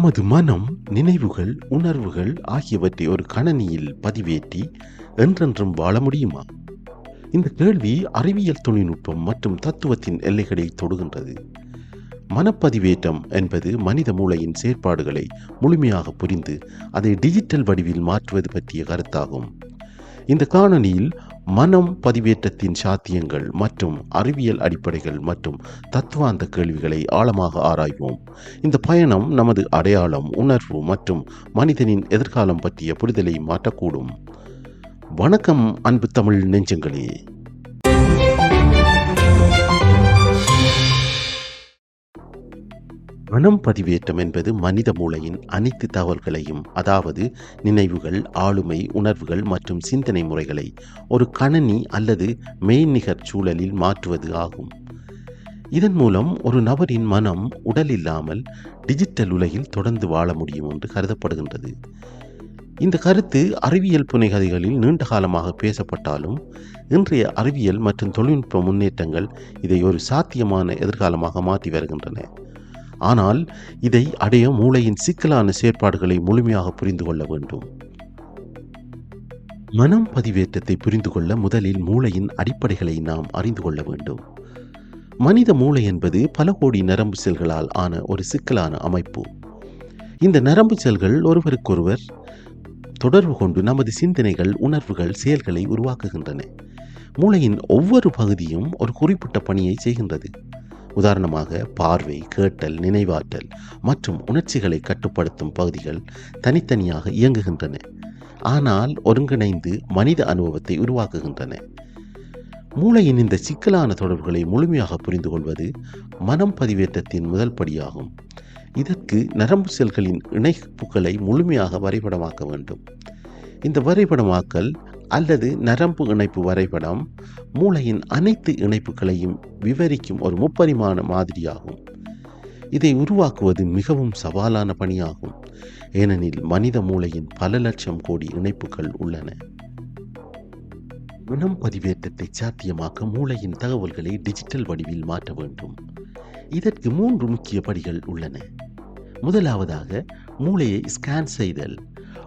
நமது மனம் நினைவுகள் உணர்வுகள் ஆகியவற்றை ஒரு கணனியில் பதிவேற்றி என்றென்றும் வாழ முடியுமா? இந்த கேள்வி அறிவியல் தொழில்நுட்பம் மற்றும் தத்துவத்தின் எல்லைகளை தொடுகின்றது. மனப்பதிவேற்றம் என்பது மனித மூளையின் செயற்பாடுகளை முழுமையாக புரிந்து அதை டிஜிட்டல் வடிவில் மாற்றுவது பற்றிய கருத்தாகும். இந்த காணொலியில் மனம் பதிவேற்றத்தின் சாத்தியங்கள் மற்றும் அறிவியல் அடிப்படைகள் மற்றும் தத்துவாந்த கேள்விகளை ஆழமாக ஆராய்வோம். இந்த பயணம் நமது அடையாளம் உணர்வு மற்றும் மனிதனின் எதிர்காலம் பற்றிய புரிதலை மாற்றக்கூடும். வணக்கம் அன்பு தமிழ் நெஞ்சங்களே. மனம் பதிவேற்றம் என்பது மனித மூளையின் அனைத்து தகவல்களையும் அதாவது நினைவுகள் ஆளுமை உணர்வுகள் மற்றும் சிந்தனை முறைகளை ஒரு கணனி அல்லது மெய்நிகர் சூழலில் மாற்றுவது ஆகும். இதன் மூலம் ஒரு நபரின் மனம் உடல் இல்லாமல் டிஜிட்டல் உலகில் தொடர்ந்து வாழ முடியும் என்று கருதப்படுகின்றது. இந்த கருத்து அறிவியல் புனைகதைகளில் நீண்ட காலமாக பேசப்பட்டாலும் இன்றைய அறிவியல் மற்றும் தொழில்நுட்ப முன்னேற்றங்கள் இதை ஒரு சாத்தியமான எதிர்காலமாக மாற்றி வருகின்றன. ஆனால் இதை அடைய மூளையின் சிக்கலான செயற்பாடுகளை முழுமையாக புரிந்து கொள்ள வேண்டும். மனம் பதிவேற்றத்தை புரிந்து கொள்ள முதலில் மூளையின் அடிப்படைகளை நாம் அறிந்து கொள்ள வேண்டும். மனித மூளை என்பது பல கோடி நரம்பு செல்களால் ஆன ஒரு சிக்கலான அமைப்பு. இந்த நரம்பு செல்கள் ஒருவருக்கொருவர் தொடர்பு கொண்டு நமது சிந்தனைகள் உணர்வுகள் செயல்களை உருவாக்குகின்றன. மூளையின் ஒவ்வொரு பகுதியும் ஒரு குறிப்பிட்ட பணியை செய்கின்றது. உதாரணமாக பார்வை கேட்டல் நினைவாற்றல் மற்றும் உணர்ச்சிகளை கட்டுப்படுத்தும் பகுதிகள் தனித்தனியாக இயங்குகின்றன. ஆனால் ஒருங்கிணைந்து மனித அனுபவத்தை உருவாக்குகின்றன. மூளையின் இந்த சிக்கலான தொடர்புகளை முழுமையாக புரிந்து கொள்வது மனம் பதிவேற்றத்தின் முதல் படியாகும். இதற்கு நரம்பு செல்களின் இணைப்புகளை முழுமையாக வரைபடமாக்க வேண்டும். இந்த வரைபடமாக்கல் அல்லது நரம்பு இணைப்பு வரைபடம் மூளையின் அனைத்து இணைப்புகளையும் விவரிக்கும் ஒரு முப்பரிமாண மாதிரியாகும். இதை உருவாக்குவது மிகவும் சவாலான பணியாகும். ஏனெனில் மனித மூளையின் பல லட்சம் கோடி இணைப்புகள் உள்ளன. இனம் பதிவேற்றத்தை சாத்தியமாக்க மூளையின் தகவல்களை டிஜிட்டல் வடிவில் மாற்ற வேண்டும். இதற்கு மூன்று முக்கிய படிகள் உள்ளன. முதலாவதாக மூளையை ஸ்கேன் செய்தல்.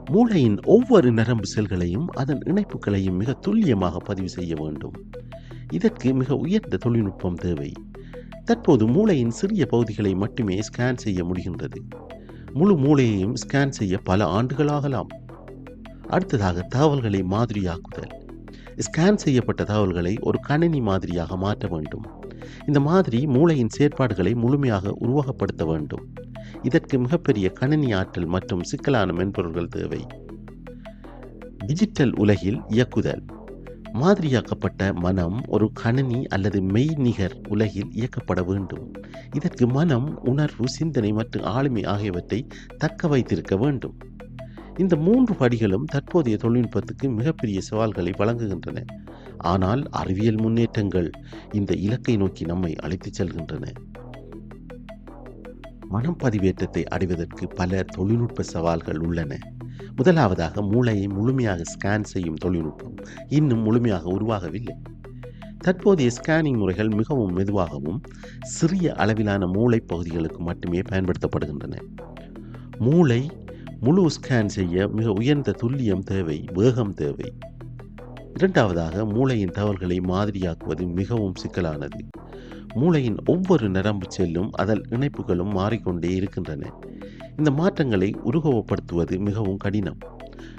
மூளையின் ஒவ்வொரு நரம்பு செல்களையும் அதன் இணைப்புகளையும் மிக துல்லியமாக பதிவு செய்ய வேண்டும். இதற்கு மிக உயர்ந்த தொழில்நுட்பம் தேவை. தற்போது மூளையின் சிறிய பகுதிகளை மட்டுமே ஸ்கேன் செய்ய முடிகின்றது. முழு மூளையையும் ஸ்கேன் செய்ய பல ஆண்டுகளாகலாம். அடுத்ததாக தகவல்களை மாதிரியாக்குதல். ஸ்கேன் செய்யப்பட்ட தகவல்களை ஒரு கணினி மாதிரியாக மாற்ற வேண்டும். இந்த மாதிரி மூளையின் செயற்பாடுகளை முழுமையாக உருவகப்படுத்த வேண்டும். இதற்கு மிகப்பெரிய கணினி ஆற்றல் மற்றும் சிக்கலான மென்பொருள்கள் தேவை. டிஜிட்டல் உலகில் இயக்குதல். மாதிரியாக்கப்பட்ட மனம் ஒரு கணினி அல்லது மெய்நிகர் உலகில் இயக்கப்பட வேண்டும். இதற்கு மனம் உணர்வு சிந்தனை மற்றும் ஆளுமை ஆகியவற்றை தக்க வைத்திருக்க வேண்டும். இந்த மூன்று படிகளும் தற்போதைய தொழில்நுட்பத்துக்கு மிகப்பெரிய சவால்களை வழங்குகின்றன. ஆனால் அறிவியல் முன்னேற்றங்கள் இந்த இலக்கை நோக்கி நம்மை அழைத்துச் செல்கின்றன. மனம் பதிவேற்றத்தை அடைவதற்கு பல தொழில்நுட்ப சவால்கள் உள்ளன. முதலாவதாக மூளையை முழுமையாக ஸ்கேன் செய்யும் தொழில்நுட்பம் இன்னும் முழுமையாக உருவாகவில்லை. தற்போதைய ஸ்கேனிங் முறைகள் மிகவும் மெதுவாகவும் சிறிய அளவிலான மூளை பகுதிகளுக்கு மட்டுமே பயன்படுத்தப்படுகின்றன. மூளை முழு ஸ்கேன் செய்ய மிக உயர்ந்த துல்லியம் தேவை வேகம் தேவை. இரண்டாவதாக மூளையின் தகவல்களை மாதிரியாக்குவது மிகவும் சிக்கலானது. மூளையின் ஒவ்வொரு நரம்பு செல்லும் அதன் இணைப்புகளும் மாறிக்கொண்டே இருக்கின்றன. இந்த மாற்றங்களை உருவகப்படுத்துவது மிகவும் கடினம்.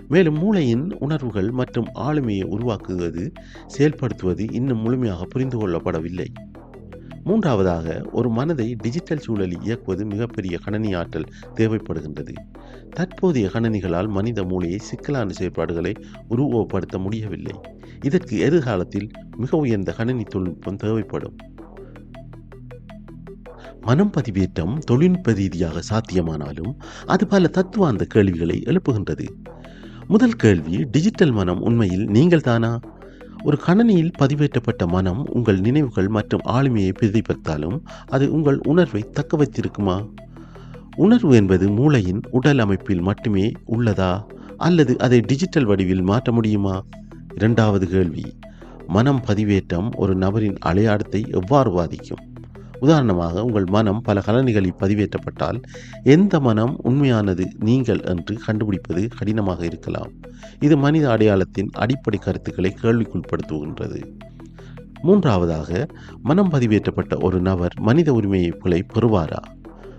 மேலும் மூளையின் உணர்வுகள் மற்றும் ஆளுமையை உருவாக்குவது செயல்படுத்துவது இன்னும் முழுமையாக புரிந்து கொள்ளப்படவில்லை. மூன்றாவதாக ஒரு மனதை டிஜிட்டல் சூழலில் இயக்குவது மிகப்பெரிய கணனி ஆற்றல் தேவைப்படுகின்றது. தற்போதைய கணனிகளால் மனித மூளையை சிக்கலான செயற்பாடுகளை உருவப்படுத்த முடியவில்லை. இதற்கு எதிர்காலத்தில் மிக உயர்ந்த கணினி தொழில்நுட்பம் தேவைப்படும். மனம் பதிவேற்றம் தொழில்நுட்ப ரீதியாக சாத்தியமானாலும் அது பல தத்துவார்ந்த கேள்விகளை எழுப்புகின்றது. முதல் கேள்வி டிஜிட்டல் மனம் உண்மையில் நீங்கள் தானா ஒரு கணனியில் பதிவேற்றப்பட்ட மனம் உங்கள் நினைவுகள் மற்றும் ஆளுமையை பிரதிபலித்தாலும் அது உங்கள் உணர்வை தக்க வைத்திருக்குமா? உணர்வு என்பது மூளையின் உடல் அமைப்பில் மட்டுமே உள்ளதா? அல்லது அதை டிஜிட்டல் வடிவில் மாற்ற முடியுமா? இரண்டாவது கேள்வி மனம் பதிவேற்றம் ஒரு நபரின் அடையாளத்தை எவ்வாறு பாதிக்கும்? உதாரணமாக உங்கள் மனம் பல கலனிகளில் பதிவேற்றப்பட்டால் எந்த மனம் உண்மையானது நீங்கள் என்று கண்டுபிடிப்பது கடினமாக இருக்கலாம். இது மனித அடையாளத்தின் அடிப்படை கருத்துக்களை கேள்விக்குட்படுத்துகின்றது. மூன்றாவதாக மனம் பதிவேற்றப்பட்ட ஒரு நபர் மனித உரிமைகளை பெறுவாரா?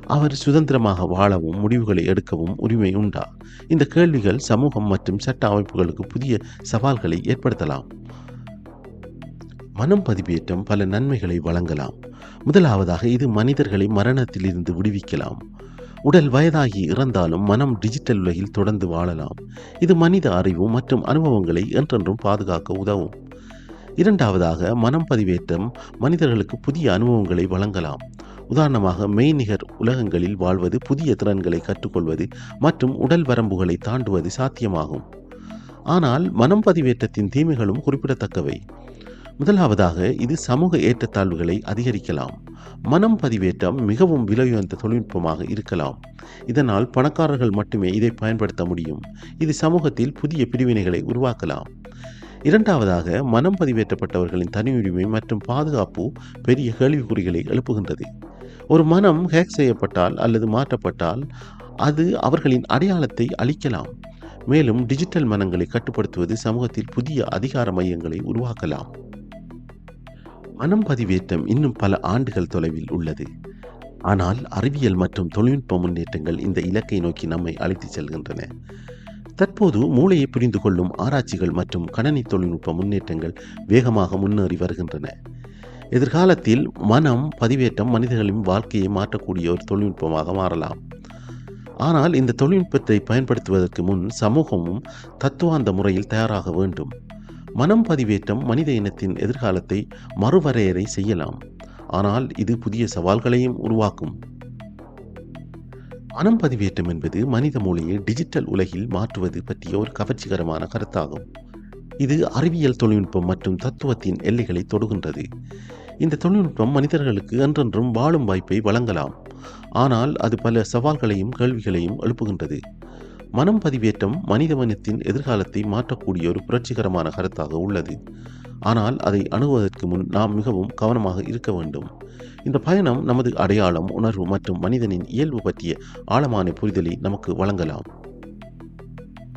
அவர் சுதந்திரமாக வாழவும் முடிவுகளை எடுக்கவும் உரிமை உண்டா? இந்த கேள்விகள் சமூகம் மற்றும் சட்ட அமைப்புகளுக்கு புதிய சவால்களை ஏற்படுத்தலாம். மனம் பதிவேற்றம் பல நன்மைகளை வழங்கலாம். முதலாவதாக இது மனிதர்களை மரணத்திலிருந்து விடுவிக்கலாம். உடல் வயதாகி இறந்தாலும் மனம் டிஜிட்டல் உலகில் தொடர்ந்து வாழலாம். இது மனித அறிவு மற்றும் அனுபவங்களை என்றென்றும் பாதுகாக்க உதவும். இரண்டாவதாக மனம் பதிவேற்றம் மனிதர்களுக்கு புதிய அனுபவங்களை வழங்கலாம். உதாரணமாக மெய்நிகர் உலகங்களில் வாழ்வது புதிய திறன்களை கற்றுக்கொள்வது மற்றும் உடல் வரம்புகளை தாண்டுவது சாத்தியமாகும். ஆனால் மனம் பதிவேற்றத்தின் தீமைகளும் குறிப்பிடத்தக்கவை. முதலாவதாக இது சமூக ஏற்றத்தாழ்வுகளை அதிகரிக்கலாம். மனம் பதிவேற்றம் மிகவும் விலையுயர்ந்த தொழில்நுட்பமாக இருக்கலாம். இதனால் பணக்காரர்கள் மட்டுமே இதை பயன்படுத்த முடியும். இது சமூகத்தில் புதிய பிரிவினைகளை உருவாக்கலாம். இரண்டாவதாக மனம் பதிவேற்றப்பட்டவர்களின் தனியுரிமை மற்றும் பாதுகாப்பு பெரிய கேள்விக்குறிகளை எழுப்புகின்றது. ஒரு மனம் ஹேக் செய்யப்பட்டால் அல்லது மாற்றப்பட்டால் அது அவர்களின் அடையாளத்தை அளிக்கலாம் மேலும் டிஜிட்டல் மனங்களை கட்டுப்படுத்துவது சமூகத்தில் புதிய அதிகார மையங்களை உருவாக்கலாம். மனம் பதிவேற்றம் இன்னும் பல ஆண்டுகள் தொலைவில் உள்ளது. ஆனால் அறிவியல் மற்றும் தொழில்நுட்ப முன்னேற்றங்கள் இந்த இலக்கை நோக்கி நம்மை அழைத்துச் செல்கின்றன. தற்போது மூளையை புரிந்து கொள்ளும் ஆராய்ச்சிகள் மற்றும் கணனி தொழில்நுட்ப முன்னேற்றங்கள் வேகமாக முன்னேறி வருகின்றன. எதிர்காலத்தில் மனம் பதிவேற்றம் மனிதர்களின் வாழ்க்கையை மாற்றக்கூடிய ஒரு தொழில்நுட்பமாக மாறலாம். ஆனால் இந்த தொழில்நுட்பத்தை பயன்படுத்துவதற்கு முன் சமூகமும் தத்துவாந்த முறையில் தயாராக வேண்டும். மனம் பதிவேற்றம் மனித இனத்தின் எதிர்காலத்தை மறுவரையறை செய்யலாம். ஆனால் இது புதிய சவால்களையும் உருவாக்கும். மனம் பதிவேற்றம் என்பது மனித மொழியை டிஜிட்டல் உலகில் மாற்றுவது பற்றிய ஒரு கவர்ச்சிகரமான கருத்தாகும். இது அறிவியல் தொழில்நுட்பம் மற்றும் தத்துவத்தின் எல்லைகளை தொடுகின்றது. இந்த தொழில்நுட்பம் மனிதர்களுக்கு என்றென்றும் வாழும் வாய்ப்பை வழங்கலாம். ஆனால் அது பல சவால்களையும் கேள்விகளையும் எழுப்புகின்றது. மனம் பதிவேற்றம் மனித மனத்தின் எதிர்காலத்தை மாற்றக்கூடிய ஒரு புரட்சிகரமான கருத்தாக உள்ளது. ஆனால் அதை அணுகுவதற்கு முன் நாம் மிகவும் கவனமாக இருக்க வேண்டும். இந்த பயணம் நமது அடையாளம் உணர்வு மற்றும் மனிதனின் இயல்பு பற்றிய ஆழமான புரிதலை நமக்கு வழங்கலாம்.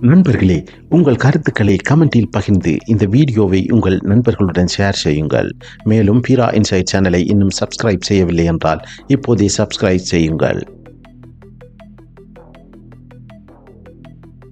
நண்பர்களே உங்கள் கருத்துக்களை கமெண்டில் பகிர்ந்து இந்த வீடியோவை உங்கள் நண்பர்களுடன் ஷேர் செய்யுங்கள். மேலும் பீரா இன்சைட் சேனலை இன்னும் சப்ஸ்கிரைப் செய்யவில்லை என்றால் இப்போதே சப்ஸ்கிரைப் செய்யுங்கள்.